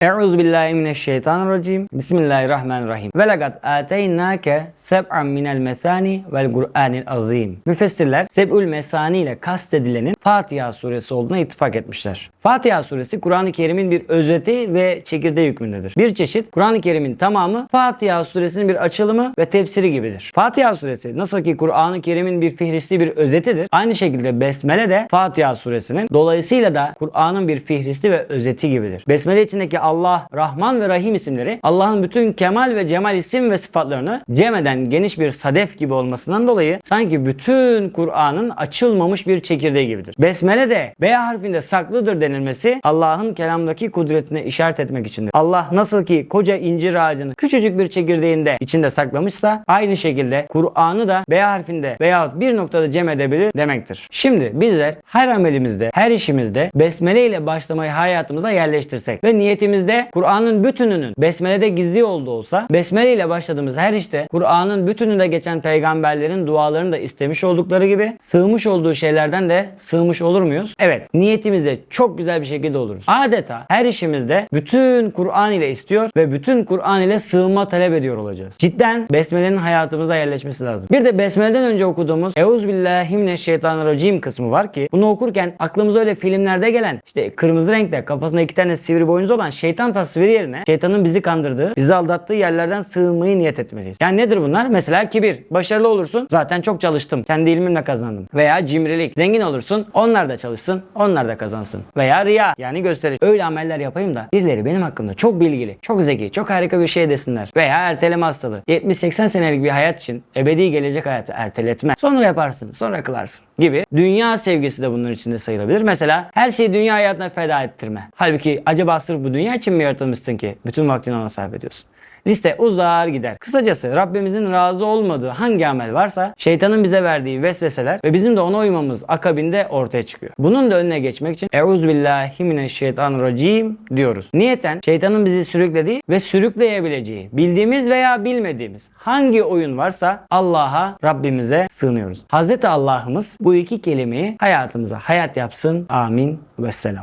Euzu billahi mineşşeytanirracim. Bismillahirrahmanirrahim. Ve laqad ataynake seb'an minel mesani vel Kur'anil azim. Müfessirler seb'ül mesani ile kastedilenin Fatiha suresi olduğuna ittifak etmişler. Fatiha suresi Kur'an-ı Kerim'in bir özeti ve çekirdeği hükmündedir. Bir çeşit Kur'an-ı Kerim'in tamamı Fatiha suresinin bir açılımı ve tefsiri gibidir. Fatiha suresi nasıl ki Kur'an-ı Kerim'in bir fihristi bir özetidir. Aynı şekilde Besmele de Fatiha suresinin dolayısıyla da Kur'an'ın bir fihristi ve özeti gibidir. Besmele içindeki Allah, Rahman ve Rahim isimleri Allah'ın bütün kemal ve cemal isim ve sıfatlarını cem eden geniş bir sadef gibi olmasından dolayı sanki bütün Kur'an'ın açılmamış bir çekirdeği gibidir. Besmele de B harfinde saklıdır denilmesi Allah'ın kelamdaki kudretine işaret etmek içindir. Allah nasıl ki koca incir ağacını küçücük bir çekirdeğinde içinde saklamışsa aynı şekilde Kur'an'ı da B harfinde veyahut bir noktada cem edebilir demektir. Şimdi bizler her amelimizde, her işimizde Besmele ile başlamayı hayatımıza yerleştirsek ve niyetimizde Kur'an'ın bütününün Besmele'de gizli olduğu olsa Besmele ile başladığımız her işte Kur'an'ın bütününde geçen peygamberlerin dualarını da istemiş oldukları gibi sığmış olduğu şeylerden de sığmış olur muyuz? Evet. Niyetimizde çok güzel bir şekilde oluruz. Adeta her işimizde bütün Kur'an ile istiyor ve bütün Kur'an ile sığınma talep ediyor olacağız. Cidden Besmele'nin hayatımıza yerleşmesi lazım. Bir de Besmele'den önce okuduğumuz Euzubillahimineşşeytanirracim kısmı var ki bunu okurken aklımıza öyle filmlerde gelen işte kırmızı renkte kafasında iki tane sivri boynuz olan şeytan tasviri yerine şeytanın bizi kandırdığı, bizi aldattığı yerlerden sığınmayı niyet etmeliyiz. Yani nedir bunlar? Mesela kibir. Başarılı olursun. Zaten çok çalıştım. Kendi ilmimle kazandım. Veya cimrilik. Zengin olursun. Onlar da çalışsın. Onlar da kazansın. Veya riya. Yani gösteriş. Öyle ameller yapayım da birileri benim hakkımda çok bilgili, çok zeki, çok harika bir şey desinler. Veya erteleme hastalığı. 70-80 senelik bir hayat için ebedi gelecek hayatı erteletme. Sonra yaparsın. Sonra kılarsın. Gibi. Dünya sevgisi de bunun içinde sayılabilir. Mesela her şeyi dünya hayatına feda ettirme. Halbuki acaba sırf bu dünya için mi yaratılmışsın ki bütün vaktini ona sarf ediyorsun? Liste uzar gider. Kısacası Rabbimizin razı olmadığı hangi amel varsa şeytanın bize verdiği vesveseler ve bizim de ona uymamız akabinde ortaya çıkıyor. Bunun da önüne geçmek için Euzubillahimineşşeytanirracim diyoruz. Niyeten şeytanın bizi sürüklediği ve sürükleyebileceği bildiğimiz veya bilmediğimiz hangi oyun varsa Allah'a Rabbimize sığınıyoruz. Hazreti Allah'ımız bu iki kelimeyi hayatımıza hayat yapsın. Amin ve selam.